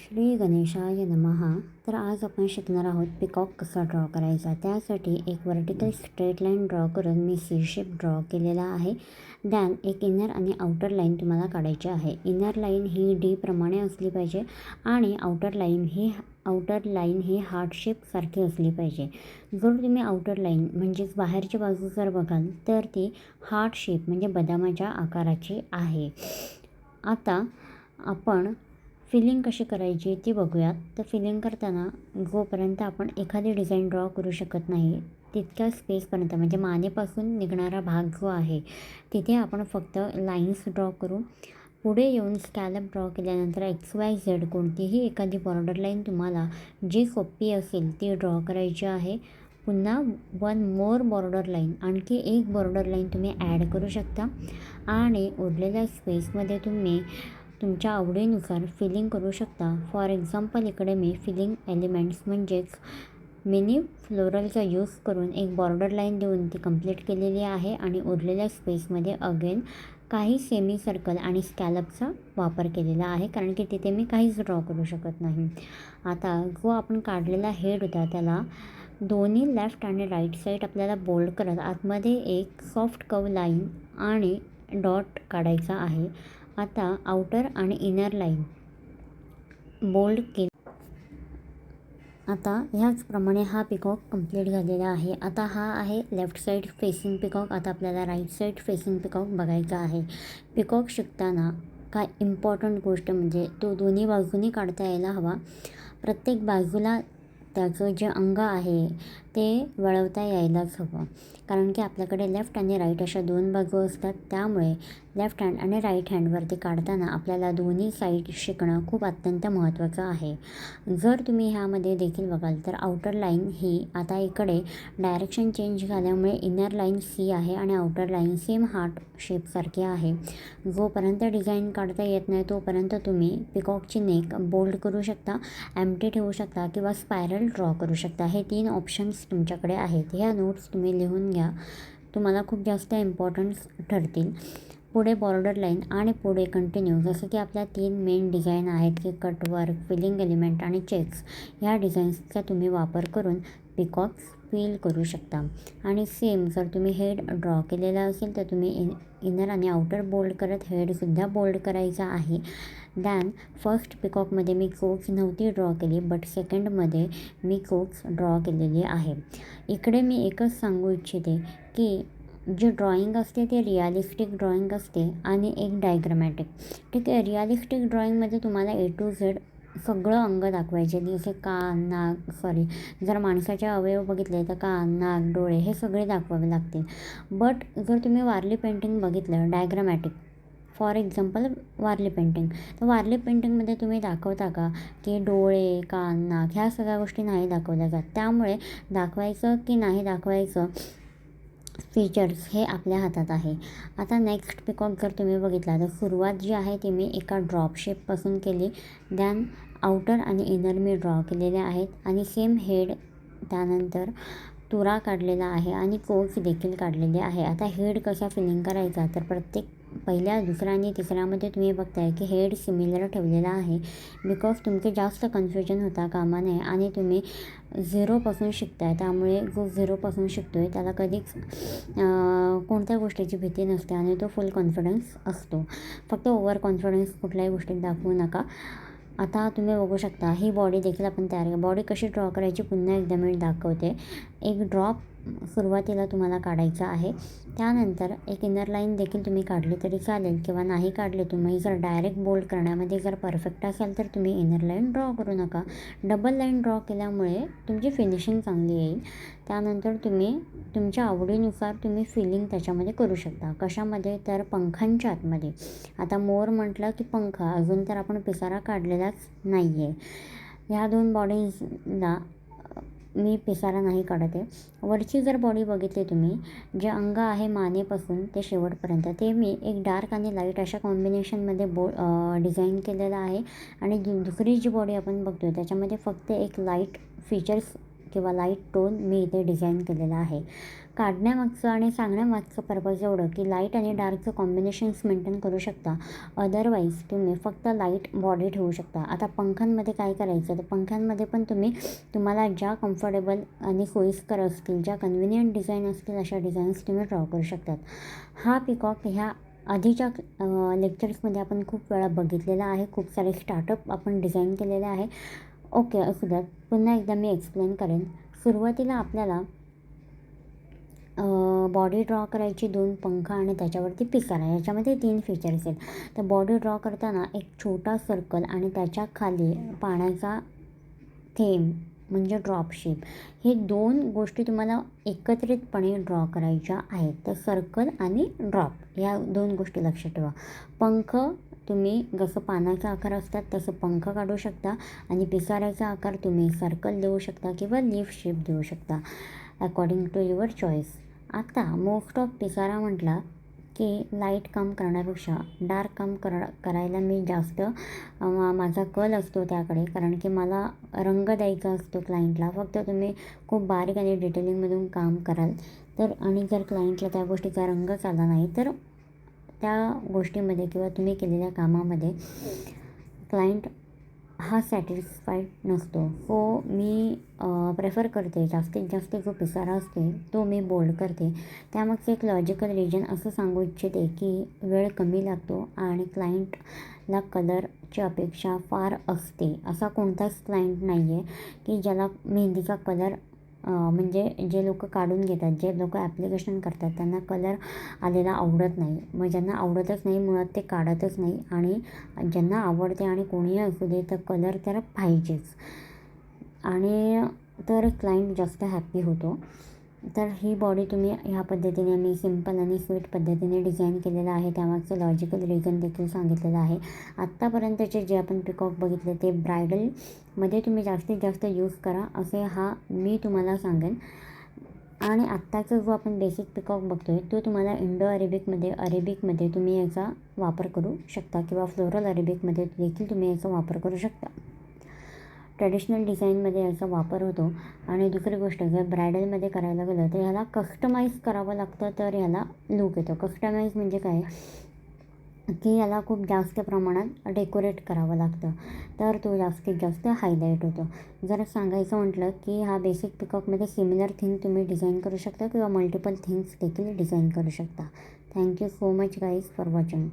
श्री गणेशाय नमहा तर आज आपण शिकणार आहोत पिकॉक कसा ड्रॉ करायचा? त्यासाठी एक वर्टिकल स्ट्रेट लाईन ड्रॉ करून मी सी शेप ड्रॉ केलेला आहे. दॅन एक इनर आणि आउटर लाईन तुम्हाला काढायची आहे. इनर लाईन ही डी प्रमाणे असली पाहिजे आणि आउटर लाईन ही आउटर लाईन ही हार्ट शेपसारखी असली पाहिजे. जर तुम्ही आउटर लाईन म्हणजेच बाहेरची बाजू जर बघाल तर ती हार्ट शेप म्हणजे बदामाच्या आकाराची आहे. आता आपण फिलिंग कशी करायची ती बघूयात. तर फिलिंग करताना जोपर्यंत आपण एखादी डिझाईन ड्रॉ करू शकत नाही तितक्या स्पेसपर्यंत म्हणजे मानेपासून निघणारा भाग जो आहे तिथे आपण फक्त लाईन्स ड्रॉ करू. पुढे येऊन स्कॅलप ड्रॉ केल्यानंतर एक्स वाय झेड कोणतीही एखादी बॉर्डर लाईन तुम्हाला जी सोपी असेल ती ड्रॉ करायची आहे. पुन्हा वन मोर बॉर्डर लाईन आणखी एक बॉर्डर लाईन तुम्ही ॲड करू शकता. आणि उरलेल्या स्पेसमध्ये तुम्ही तुमच्या आवडीनुसार फिलिंग करू शकता. फॉर एक्झाम्पल इकडे मी फिलिंग एलिमेंट्स म्हणजेच मिनी फ्लोरलचा यूज करून एक बॉर्डर लाईन देऊन ती कंप्लीट केलेली आहे आणि उरलेल्या स्पेसमध्ये अगेन काही सेमी सर्कल आणि स्कॅलपचा वापर केलेला आहे कारण की तिथे मी काहीच ड्रॉ करू शकत नाही. आता जो आपण काढलेला हेड होता त्याला दोन्ही लेफ्ट आणि राईट साईड आपल्याला बोल्ड करत आतमध्ये एक सॉफ्ट कव लाईन आणि डॉट काढायचा आहे. आता आउटर आणि इनर लाईन बोल्ड के आता ह्याचप्रमाणे हा पिकॉक कंप्लीट झालेला आहे. आता हा आहे लेफ्ट साईड फेसिंग पिकॉक आता आपल्याला राईट साईड फेसिंग पिकॉक बघायचा आहे. पिकॉक शिकताना काय इम्पॉर्टंट गोष्ट म्हणजे तो दोन्ही बाजूनी काढता यायला हवा. प्रत्येक बाजूला त्याचं जे अंग आहे ते वळवता यायलाच हवं. कारण की आपल्याकडे लेफ्ट आणि राईट अशा दोन बाजू असतात. त्यामुळे लेफ्ट हँड आणि राईट हँडवरती काढताना आपल्याला दोन्ही साईड शिकणं खूप अत्यंत महत्त्वाचं आहे. जर तुम्ही ह्यामध्ये देखील बघाल तर आउटर लाईन ही आता इकडे डायरेक्शन चेंज झाल्यामुळे इनर लाईन सी आहे आणि आउटर लाईन सेम हार्ट शेपसारखी आहे. जोपर्यंत डिझाईन काढता येत नाही तोपर्यंत तुम्ही पिकॉकची नेक बोल्ड करू शकता एमटी ठेवू शकता किंवा स्पायरल ड्रॉ करू शकता. हे तीन ऑप्शन्स तुमच्याकडे आहेत. ह्या नोट्स तुम्ही लिहून घ्या. तुम्हाला खूप जास्त इम्पॉर्टन्स ठरतील. पुढे बॉर्डर लाईन आणि पुढे कंटिन्यू जसं की आपल्या तीन मेन डिझाईन आहेत की कटवर्क फिलिंग एलिमेंट आणि चेक्स ह्या डिझाईन्सचा तुम्ही वापर करून पिकॉक्स फील करू शकता. आणि सेम जर तुम्ही हेड ड्रॉ केलेला असेल तर तुम्ही इन इनर आणि आउटर बोल्ड करत हेडसुद्धा बोल्ड करायचा आहे. दॅन फर्स्ट पिकॉकमध्ये मी कोक्स नव्हती ड्रॉ केली बट सेकंडमध्ये मी कोक्स ड्रॉ केलेली आहे. इकडे मी एकच सांगू इच्छिते की जे ड्रॉइंग असते ते रिअलिस्टिक ड्रॉइंग असते आणि एक डायग्रामॅटिक ठीक आहे रिअलिस्टिक ड्रॉइंगमध्ये तुम्हाला ए टू झेड सगळं अंग दाखवायचे. जसे कान नाक सॉरी जर माणसाचे अवयव बघितले तर कान नाक डोळे हे सगळे दाखवावे लागतील. बट जर तुम्ही वारली पेंटिंग बघितलं diagrammatic for example Warli painting तर वारली पेंटिंगमध्ये तुम्ही दाखवता का की डोळे कान नाक ह्या सगळ्या गोष्टी नाही दाखवल्या जात? त्यामुळे दाखवायचं की नाही दाखवायचं फीचर्स हे आपल्या हातात आहे. आता नेक्स्ट पिकॉक जर तुम्ही बघितला तर सुरुवात जी आहे ती मी एका ड्रॉप शेपपासून केली. दॅन आउटर आणि इनर मी ड्रॉ केलेले आहेत. आणि सेम हेड त्यानंतर तुरा काढलेला आहे आणि कोच देखील काढलेले आहे. आता हेड कसा फिलिंग करायचा? तर प्रत्येक पहिल्या दुसऱ्या आणि तिसऱ्यामध्ये तुम्ही बघताय की हेड सिमिलर ठेवलेला आहे. बिकॉज तुमचे जास्त कन्फ्युजन होता कामा नये आणि तुम्ही झिरोपासून शिकताय. त्यामुळे जो झिरोपासून शिकतो आहे त्याला कधीच कोणत्या गोष्टीची भीती नसते आणि तो फुल कॉन्फिडन्स असतो. फक्त ओव्हर कॉन्फिडन्स कुठल्याही गोष्टीत दाखवू नका. आता तुम्ही बघू शकता ही बॉडी देखील आपण तयार बॉडी कशी ड्रॉ करायची पुन्हा एकदा मी दाखवते. एक ड्रॉप सुरुवातीला तुम्हाला काढायचा आहे. त्यानंतर एक इनर लाईन देखील तुम्ही काढली तरी चालेल किंवा नाही काढले तुम्ही जर डायरेक्ट बोल्ड करण्यामध्ये जर परफेक्ट असाल तर तुम्ही इनर लाईन ड्रॉ करू नका. डबल लाईन ड्रॉ केल्यामुळे तुमची फिनिशिंग चांगली येईल. त्यानंतर तुम्ही तुमच्या आवडीनुसार तुम्ही फिलिंग त्याच्यामध्ये करू शकता. कशामध्ये? तर पंखांच्या आतमध्ये. आता मोर म्हटलं की पंख अजून तर आपण पिसारा काढलेलाच नाही आहे ह्या दोन बॉडीजला मी पिसारा नाही काढत आहे. वरची जर बॉडी बघितली तुम्ही जे अंग आहे मानेपासून ते शेवटपर्यंत ते मी एक डार्क आणि लाइट अशा कॉम्बिनेशनमध्ये बो डिझाईन केलेलं आहे. आणि दुसरी जी बॉडी आपण बघतो आहे त्याच्यामध्ये फक्त एक लाइट फीचर्स किंवा लाइट टोन मी इथे डिझाईन केलेला आहे. काढण्यामागचं आणि सांगण्यामागचं पर्पज एवढं की लाइट आणि डार्कचं कॉम्बिनेशन्स मेंटेन करू शकता. अदरवाईज तुम्ही फक्त लाइट बॉडी ठेवू शकता. आता पंखांमध्ये काय करायचं? तर पंख्यांमध्ये पण तुम्ही तुम्हाला ज्या कम्फर्टेबल आणि सोयीस्कर असतील ज्या कन्व्हिनियंट डिझाईन असतील अशा डिझाईन्स तुम्ही ड्रॉ करू शकतात. हा पिकॉक ह्या आधीच्या लेक्चर्समध्ये आपण खूप वेळा बघितलेला आहे. खूप सारे स्टार्टअप आपण डिझाईन केलेले आहे. ओके असू द्यात पुन्हा एकदा मी एक्सप्लेन करेन. सुरुवातीला आपल्याला बॉडी ड्रॉ करायची दोन पंख आणि त्याच्यावरती पिसारा याच्यामध्ये तीन फीचर्स आहेत. तर बॉडी ड्रॉ करताना एक छोटा सर्कल आणि त्याच्याखाली पाण्याचा थेंब म्हणजे ड्रॉप शेप हे दोन गोष्टी तुम्हाला एकत्रितपणे ड्रॉ करायच्या आहेत. तर सर्कल आणि ड्रॉप या दोन गोष्टी लक्षात ठेवा. पंख तुम्ही जसं पानाचा आकार असतात तसं पंख काढू शकता आणि पिसाऱ्याचा आकार तुम्ही सर्कल देऊ शकता किंवा लीफ शेप देऊ शकता अकॉर्डिंग टू युअर चॉईस आता मोस्ट ऑफ पिसारा म्हटला की लाइट काम करण्यापेक्षा डार्क काम कर करायला मी जास्त माझा कल असतो त्याकडे कारण की मला रंग द्यायचा असतो क्लायंटला फक्त तुम्ही खूप बारीक आणि डिटेलिंगमधून काम कराल. तर आणि जर क्लायंटला त्या गोष्टीचा रंगच आला नाही तर त्या गोष्टीमध्ये किंवा तुम्ही केलेल्या कामामध्ये क्लायंट हा सॅटिस्फाईड नसतो. सो मी प्रेफर करते. जास्तीत जास्त जो पिसारा असते तो मी बोल्ड करते. त्यामागचं एक लॉजिकल रिजन असं सांगू इच्छिते की वेळ कमी लागतो आणि क्लायंटला कलरची अपेक्षा फार असते. असा कोणताच क्लायंट नाही आहे की ज्याला मेहंदीचा कलर म्हणजे जे लोक काढून घेतात जे लोक ॲप्लिकेशन करतात त्यांना कलर आलेला आवडत नाही. मग ज्यांना आवडतच नाही मुळात ते काढतच नाही आणि ज्यांना आवडते आणि कोणीही असू दे तर कलर तर पाहिजेच. आणि तर क्लायंट जास्त हॅप्पी होतो. तर ही बॉडी तुम्ही ह्या पद्धतीने मी सिंपल आणि स्वीट पद्धतीने डिझाईन केलेलं आहे. त्यामागचं लॉजिकल रिझन देखील सांगितलेलं आहे. आत्तापर्यंतचे जे आपण पिकॉक बघितले ते ब्रायडलमध्ये तुम्ही जास्तीत जास्त यूज करा असे हा मी तुम्हाला सांगेन. आणि आत्ताचा जो आपण बेसिक पिकॉक बघतो आहे तो तुम्हाला इंडो अरेबिकमध्ये अरेबिकमध्ये तुम्ही याचा वापर करू शकता किंवा फ्लोरल अरेबिकमध्ये देखील तुम्ही याचा वापर करू शकता. ट्रेडिशनल डिझाईनमध्ये याचा वापर होतो. आणि दुसरी गोष्ट जर ब्रायडलमध्ये करायला गेलं तर ह्याला कस्टमाईज करावं लागतं तर ह्याला लूक येतो. कस्टमाईज म्हणजे काय? की याला खूप जास्त प्रमाणात डेकोरेट करावं लागतं. तर तो जास्तीत जास्त हायलाईट होतो. जर सांगायचं म्हटलं की हा बेसिक पिकअपमध्ये सिमिलर थिंग तुम्ही डिझाईन करू शकता किंवा मल्टिपल थिंग्स देखील डिझाईन करू शकता. Thank you so much guys for watching